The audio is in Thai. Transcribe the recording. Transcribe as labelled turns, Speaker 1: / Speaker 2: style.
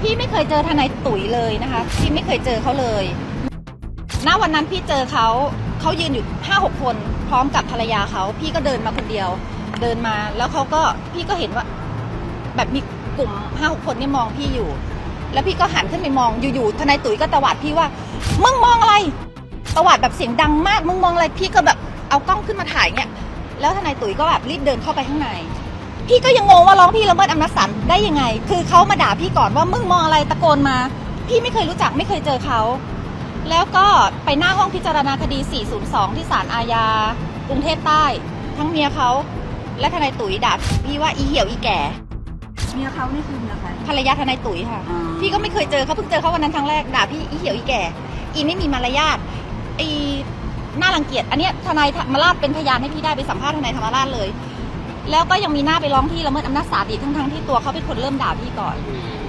Speaker 1: พี่ไม่เคยเจอทนายตุ๋ยเลยนะคะ พี่ไม่เคยเจอเขาเลย ณ วันนั้นพี่เจอเขา เขายืนอยู่ห้าหกคน พร้อมกับภรรยาเขา พี่ก็เดินมาคนเดียว เดินมา แล้วเขาก็ พี่ก็เห็นว่า แบบมีกลุ่มห้าหกคนเนี่ยมองพี่อยู่ แล้วพี่ก็หันขึ้นไปมอง อยู่ๆ ทนายตุ๋ยก็ตวาดพี่ว่า มึงมองอะไร ตวาดแบบเสียงดังมาก มึงมองอะไร พี่ก็แบบ เอากล้องขึ้นมาถ่ายเนี่ย แล้วทนายตุ๋ยก็แบบรีบเดินเข้าไปข้างใน พี่ก็ยังงงว่าร้องพี่ละเมิดอำนาจศาลได้ยังไง คือเขามาด่าพี่ก่อนว่ามึงมองอะไรตะโกนมา พี่ไม่เคยรู้จักไม่เคยเจอเขา แล้วก็ไปหน้าห้องพิจารณาคดี 402 ที่ศาลอาญากรุงเทพใต้ ทั้งเมียเขาและทนายตุ๋ยด่าพี่ว่าอีเหี่ยวอีแก่
Speaker 2: เมียเขานี่คือนะคะ
Speaker 1: ภรรยาทนายตุ๋ยค่ะพี่ก็ไม่เคยเจอเขาเพิ่งเจอเขาวันนั้นครั้งแรกด่าพี่อีเหี่ยวอีแก่ อีไม่มีมารยาทอีน่ารังเกียจอันเนี้ยทนายธรรมราชเป็นพยานให้พี่ได้ไปสัมภาษณ์ทนายธรรมราชเลย แล้วก็ยังมีหน้าไปร้องที่ละเมิดอำนาจศาลอีกทั้งๆที่ตัวเขาเป็นคนเริ่มด่าพี่ก่อน